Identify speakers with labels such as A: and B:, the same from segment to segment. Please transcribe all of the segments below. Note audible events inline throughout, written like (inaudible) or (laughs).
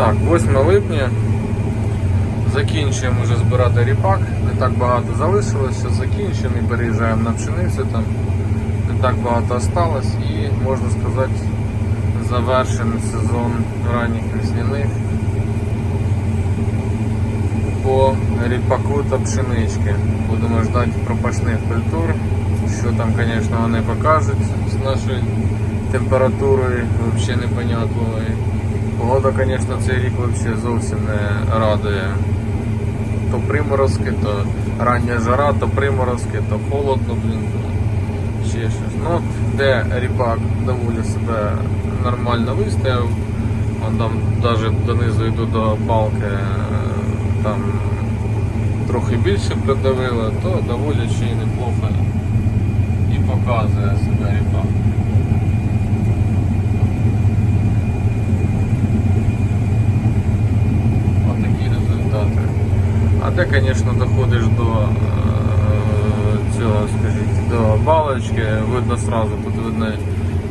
A: Так, 8 липня. Закінчуємо вже збирати ріпак. Не так багато залишилося. Закінчуємо і переїжджаємо на пшеницю. Там не так багато осталось і можна сказати завершений сезон ранніх весняних по ріпаку та пшенички. Будемо ждати пропашних культур. Що там, звісно, вони покажуть з нашою температурою, взагалі непонятно. Погода, звісно, цей рік взагалі зовсім не радує. То приморозки, то рання жара, то приморозки, то холодно, блін, ще щось. Ну, де ріпак доволі себе нормально вистояв. Вон там навіть донизу йду до палки, е, там трохи більше придавило, то доволі ще й неплохо і показує себе ріпак. А де, звісно, доходиш до е, цього, скажіть, до балочки, видно сразу, тут видно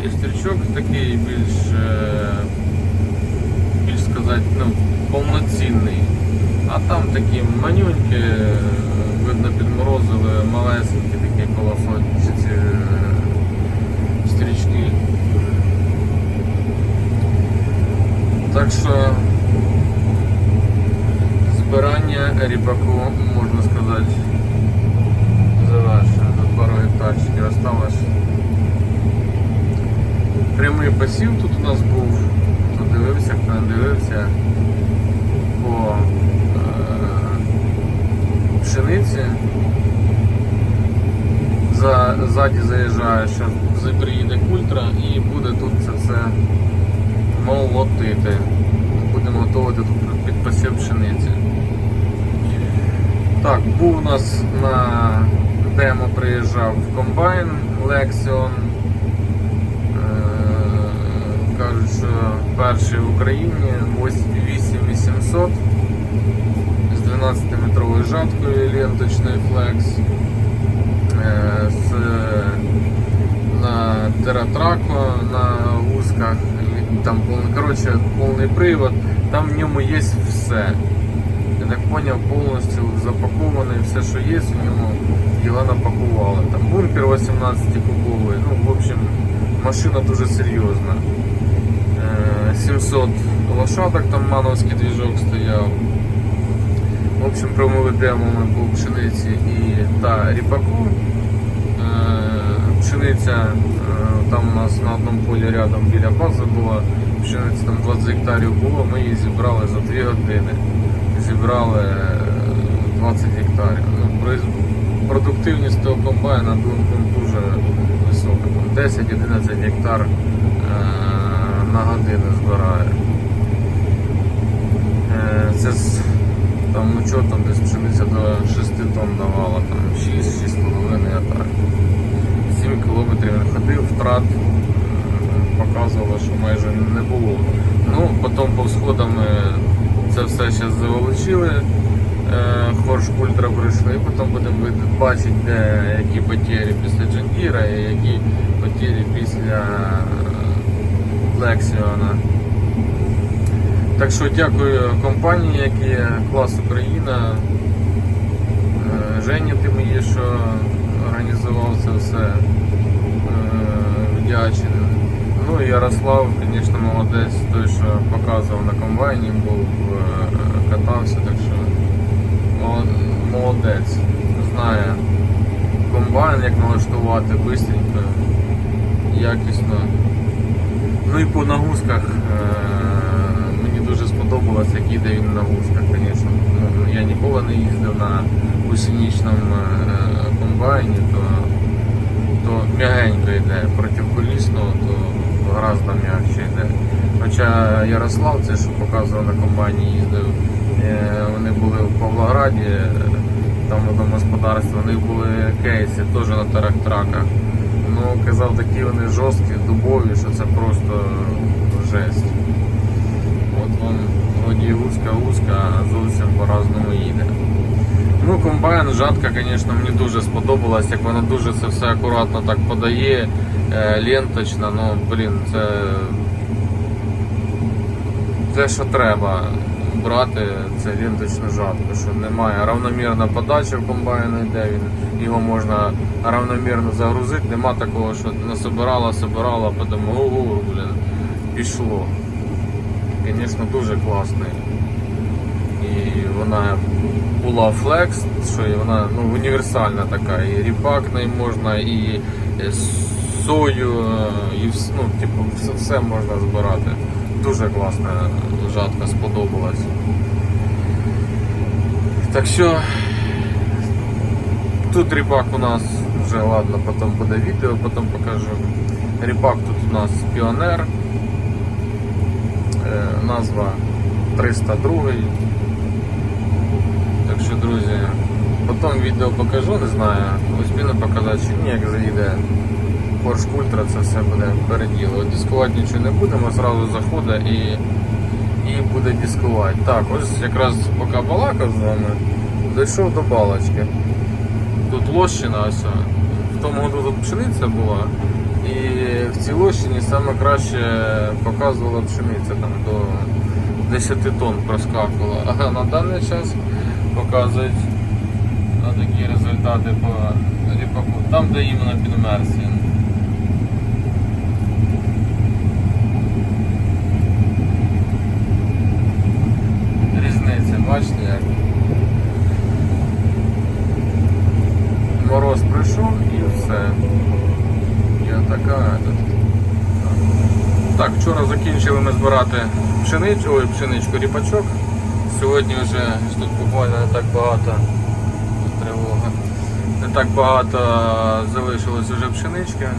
A: і стрічок такий більш, е, більш сказати, ну, повноцінний. А там такі манюньки, е, видно підморозили, малесенькі такі колосочці ці е, стрічки. Так що збирання ріпаку, можна сказати, завершено. Пару гектарчиків осталось. Прямий посів тут у нас був. Хто дивився, хто не дивився по е, пшениці. За, ззаді заїжджає, що приїде культра і буде тут це все молотити. Готувати тут під посів пшениці. Так, був у нас на демо приїжджав комбайн Lexion. Е, Кажуть, що перший в Україні 8800 з 12-метровою жаткою ленточною Flex. Е, З, на Тератрако на вузках, там повний, коротше, повний привод, там в ньому є все. Я так поняв, повністю запакований, все, що є, в ньому його напакували. Там бункер 18 кубовий, ну, в общем, машина дуже серйозна. Е, 700 лошадок, там мановський двіжок стояв. В общем, промили демо ми по пшениці і та ріпаку. Е, Пшениця е, там у нас на одному полі рядом біля бази була. Пшениця там 20 гектарів було, ми її зібрали за 2 години. Зібрали е, 20 гектарів. Ну, продуктивність того комбайна дуже висока. 10-11 гектар е, на годину збирає. Е, Це з там ну чого там десь пшениця до 6 тонн давала, там 6-6,5 а так. 7 кілометрів він ходив, втрат е, показувало, що майже не було. Ну, потім по сходам е, це все зараз заволочили. е, Хорш Ультра пройшли, і потім будемо бачити, де які потері після Джандіра і які потері після е, Лексіона. Так що дякую компанії, які клас Україна. Жені Тимої, що організував це все. Вдячний. Ну Ярослав, звісно, молодець, той, що показував на комбайні, був, е, катався, так що молодець. Знає комбайн, як налаштувати швидко, якісно. Ну і по нагрузках е, мені дуже сподобалось, як їде він на гусках, звісно. Ну, я ніколи не їздив на гусеничному е, комбайні, то, то м'ягенько йде проти колісного, то гораздо м'якше йде. Хоча Ярослав, це що показував на комбайні, їздив, е, вони були в Павлограді, е, там в у них були кейси теж на траках. Ну, казав, такі вони жорсткі, дубові, що це просто жесть. От вам вроді узка-узка, а зовсім по-разному їде. Ну, комбайн, жатка, звісно, мені дуже сподобалась, як вона дуже це все акуратно так подає, е, ленточно, ну, блін, це. Те, що треба брати, це ленточну жатку, що немає равномірна подача в комбайну йде, він, його можна равномірно загрузити, нема такого, що насобирала, собирала, а потім ого, блін, пішло. Звісно, дуже класний. І вона була флекс, що вона ну, універсальна така, і ріпак на можна, і сою, е, і ну, типу, все, все можна збирати. Дуже класна жатка, сподобалась. Так що тут ріпак у нас вже ладно, потім буде відео, потім покажу. Ріпак тут у нас піонер. Е, назва 302. Так що, друзі, потім відео покажу, не знаю, успіну показати чи ні, як заїде Porsche Ultra, це все буде переділо. Дискувати нічого не будемо, зразу заходить і, і буде дискувати. Так, ось якраз поки балакав з вами, дійшов до балочки. Тут лощина ось. В тому году тут пшениця була. І в цій лощині саме краще показувала пшениця там до 10 тонн проскакувала. (laughs) А на даний час показують на такі результати по ріпаку. Там, де іменно. Різниця, бачите як? Мороз і все. І Так, вчора закінчили ми збирати пшеничку, ой, пшеничку ріпачок. Сьогодні вже тут буквально не так багато тривога. Не так багато залишилось вже пшенички.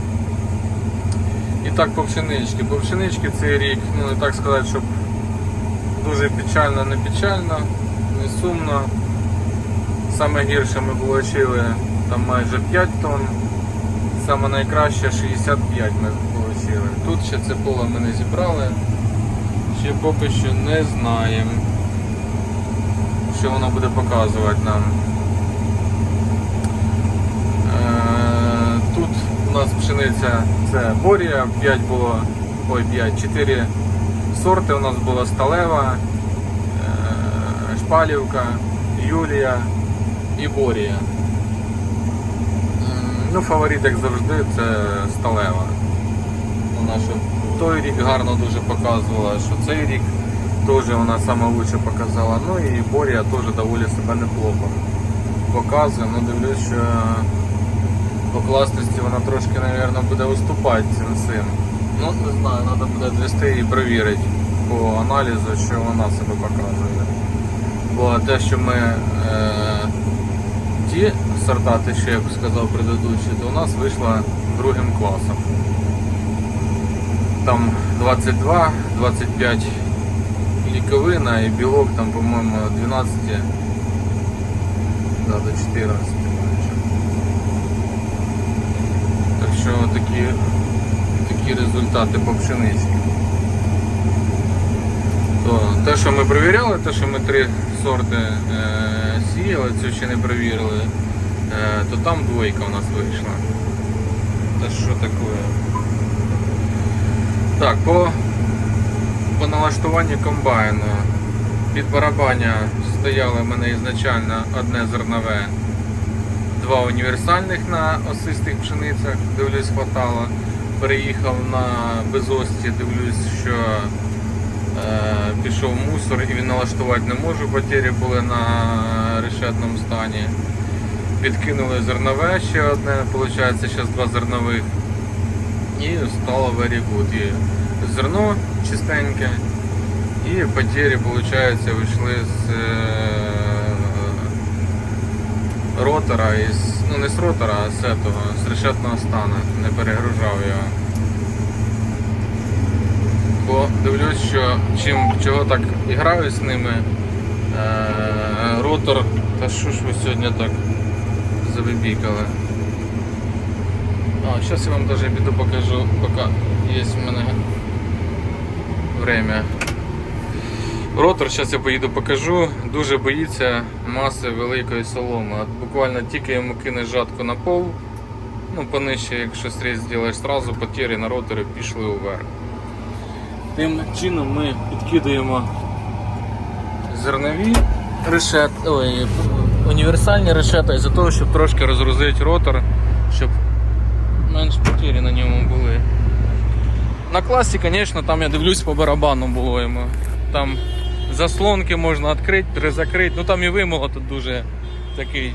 A: І так по пшеничці. По пшеничці цей рік, ну не так сказати, щоб дуже печально, не печально, не сумно. Саме гірше ми отримали там майже 5 тонн. Саме найкраще 65 ми отримали. Тут ще це поле ми не зібрали. Ще поки що не знаємо, що воно буде показувати нам. Е, Тут у нас пшениця це борія, 5 було, ой 5, 4 сорти у нас була сталева, е, шпалівка, Юлія і борія. Ну, фаворит, як завжди, це сталева. Вона що той рік гарно дуже показувала, що цей рік теж вона лучше показала. Ну і борія теж доволі себе неплохо показує. Ну дивлюсь, що по класності вона трошки, мабуть, буде уступати цим цим. Ну, не знаю, треба буде звести і перевірити по аналізу, що вона себе показує. Бо те, що ми е, ті сорта, те, що я сказав предыдущі, то у нас вийшло другим класом. Там 22, 25 ліковина і білок там, по-моєму, 12 да, до 14. Так що такі, такі результати по пшениці. То, те, що ми перевіряли, те, що ми три сорти е, сіяли, цю ще не перевірили, то там двойка у нас вийшла. Та що таке? Так, по, по налаштуванню комбайну. Під барабаня стояло в мене ізначально одне зернове, два універсальних на осистих пшеницях, дивлюсь, хватало. Переїхав на безості, дивлюсь, що е, пішов мусор і він налаштувати не можу, потері були на решетному стані. Підкинули зернове ще одне, виходить, зараз два зернових. І стало very good. І зерно чистеньке, і потері, виходить, вийшли з е, ротора, із, ну не з ротора, а з этого, з решетного стану, не перегружав його. Бо дивлюсь, що чим чого так граю з ними, е, ротор, та що ж ви сьогодні так завибікали. А, сейчас я вам даже піду покажу, пока є в мене время. Ротор, зараз я поїду покажу, дуже боїться маси великої соломи. От буквально тільки йому кинеш жатку на пол, ну понижче, якщо стріс зробиш, одразу потері на роторі пішли вверх. Тим чином ми Викидуємо зернові решет, ой, універсальні решета із-за того, щоб трошки розгрузити ротор, щоб менш потері на ньому були. На класі, звісно, там я дивлюсь по барабану було йому. Там заслонки можна відкрити, перезакрити. Ну там і вимолот тут дуже такий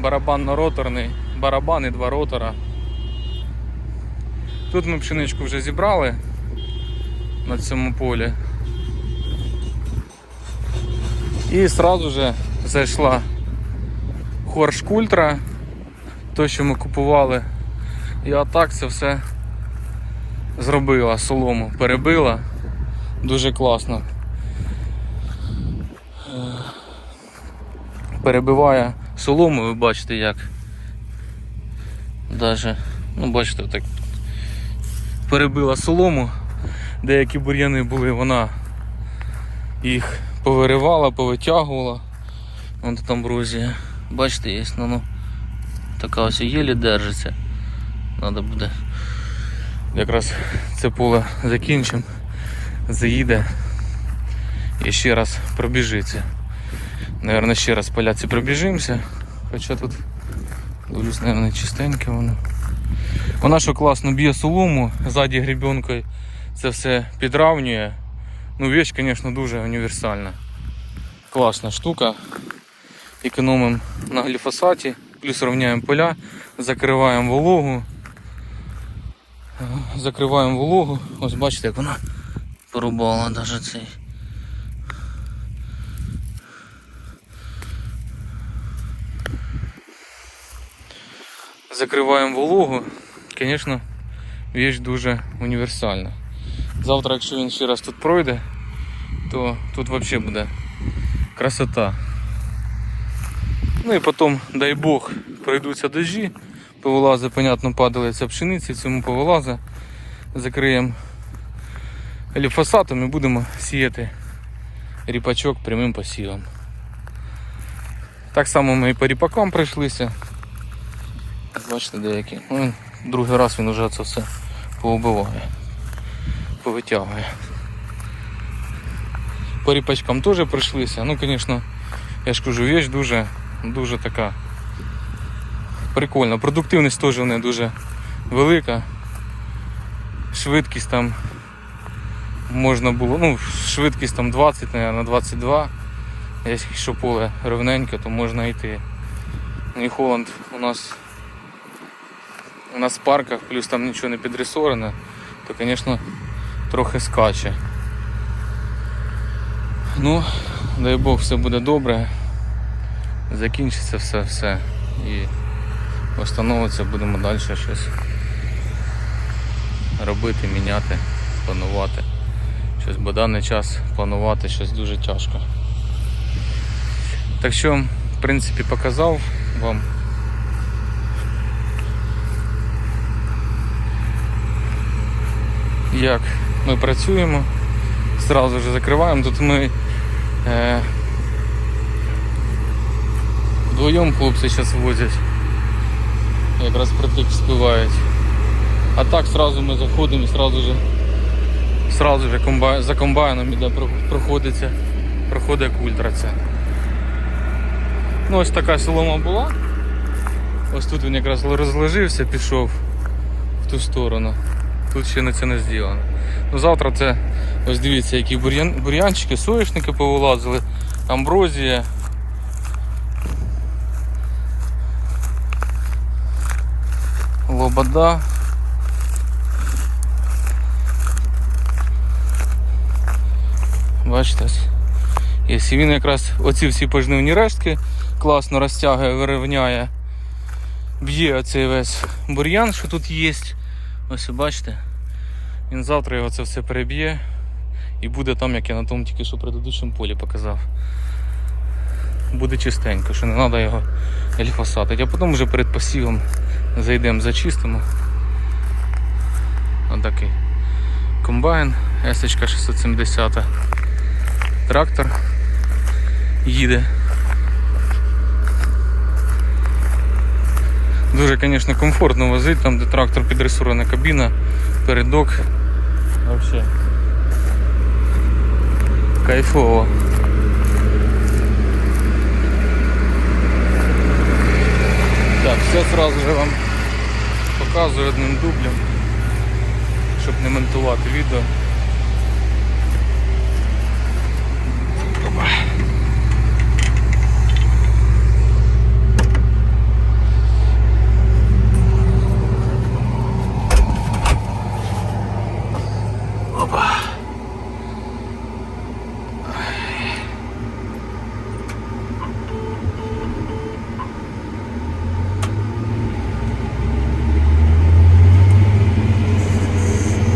A: барабанно-роторний. Барабан і два ротора. Тут ми пшеничку вже зібрали на цьому полі. І сразу же зайшла Хорш Культра, то, що ми купували. І отак це все зробила, солому перебила. Дуже класно. Перебиває солому, ви бачите як. Даже, ну бачите, так перебила солому. Деякі бур'яни були, вона їх повиривала, повитягувала. Вон тут амброзія. Бачите, є, ну, ну така ось єлі держиться. Надо буде якраз це поле закінчимо, заїде і ще раз пробіжиться. Наверно, ще раз поляці пробіжимося. Хоча тут дивлюсь, наверное, чистеньке воно. Вона що класно б'є солому, ззаді гребенкою це все підравнює. Ну, вещь, звісно, дуже універсальна. Класна штука. Економимо на гліфосаті, плюс рівняємо поля, закриваємо вологу. Закриваємо вологу. Ось бачите, як вона порубала навіть цей. Закриваємо вологу. Звісно, вещь дуже універсальна. Завтра, якщо він ще раз тут пройде, то тут взагалі буде красота. Ну і потім, дай Бог, пройдуться дожі, повилази, понятно, падалиця пшениці, цьому повилази, закриємо ліфосатом і будемо сіяти ріпачок прямим посівом. Так само ми і по ріпакам прийшлися. Бачите деякі. Ну, другий раз він вже це все поубиває, повитягує. По ріпачкам теж прийшлися. Ну, звісно, я ж кажу, вещь дуже, дуже така прикольна. Продуктивність теж в неї дуже велика. Швидкість там можна було, ну, швидкість там 20, наверное, 22. Якщо поле ровненьке, то можна йти. New Holland у нас у нас в парках, плюс там нічого не підрисоване, то, звісно, трохи скаче. Ну, дай Бог, все буде добре. Закінчиться все все і встановиться, будемо далі щось робити, міняти, планувати. Щось, бо даний час планувати щось дуже тяжко. Так що, в принципі, показав вам. Як ми працюємо, зразу ж закриваємо. Тут ми е, вдвоєм хлопці зараз возять, якраз притик спливають. А так сразу ми заходимо і сразу же, сразу же комбай, за комбайном іде про- проходиться, проходить ультра це. Ну ось така солома була. Ось тут він якраз розложився, пішов в ту сторону. Тут ще не це не зроблено. Ну завтра це, ось дивіться, які бур'ян, бур'янчики, соняшники повилазили, амброзія. Лобода. Бачите? ось. Якщо він якраз оці всі пожнивні рештки класно розтягує, вирівняє, б'є оцей весь бур'ян, що тут є. Ось і бачите, він завтра його це все переб'є і буде там, як я на тому тільки що предыдущому полі показав. Буде чистенько, що не треба його гліфосатити. А потім вже перед посівом зайдемо, зачистимо. Отакий комбайн, S 670 трактор їде. Дуже, звісно, комфортно возити, там де трактор підресурована кабіна, передок. Вообще. Кайфово. Так, все сразу же вам показую одним дублем, щоб не ментувати відео. Опа.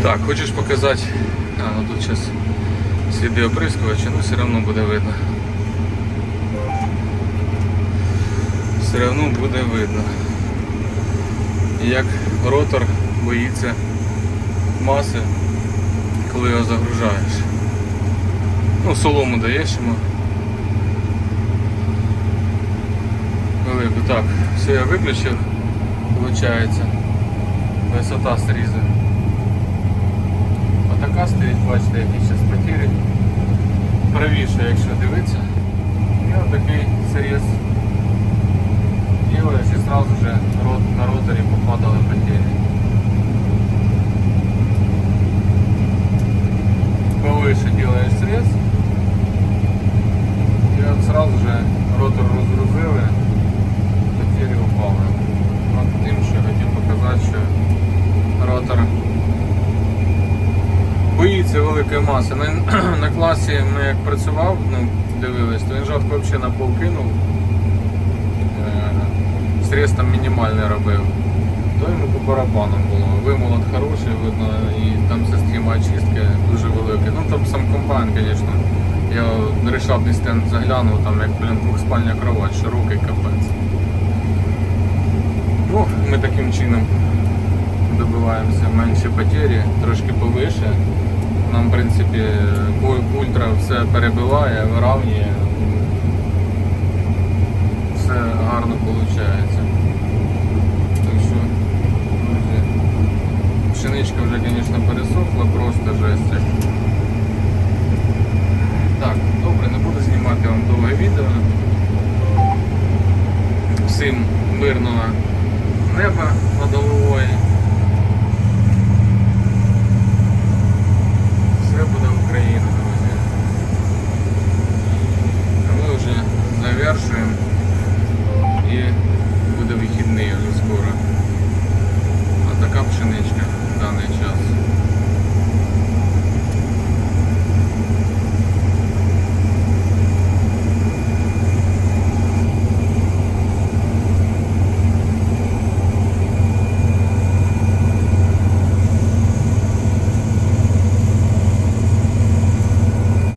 A: Так, хочеш показати? А, ну тут зараз сліди оприскувача, ну все одно буде видно. Все одно буде видно. Як ротор боїться маси, коли його загружаєш. Ну, солому даєш йому. Велику. Так, все я виключив, виходить. Висота срізу. Отака стоїть, бачите, які зараз потірі. Правіше, якщо дивитися. І отакий сріз. Ділаєш і одразу же на роторі попадали потері. Повыше делаешь срез. И вот сразу же ротор розгрузили, потери упали. От тим, що хотів показати, що ротор боїться маси. На, на класі ми як працював, ну, дивились, то він жовтко взагалі на пол кинув. Е, там мінімальний робив. То йому по барабану було. Вимолот хороший, видно, і там система очистки дуже велика. Ну там сам комбайн, звісно. Я на решатний стенд заглянув, там як блін, двохспальня кровать, широкий капець. Ну, ми таким чином добиваємося менші потері, трошки повише. Нам, в принципі, ультра все перебиває, виравнює. Все гарно виходить. Так що, друзі, пшеничка вже, звісно, пересохла, просто жесть. Так, добре, не буду знімати вам довге відео. Всім мирного неба над.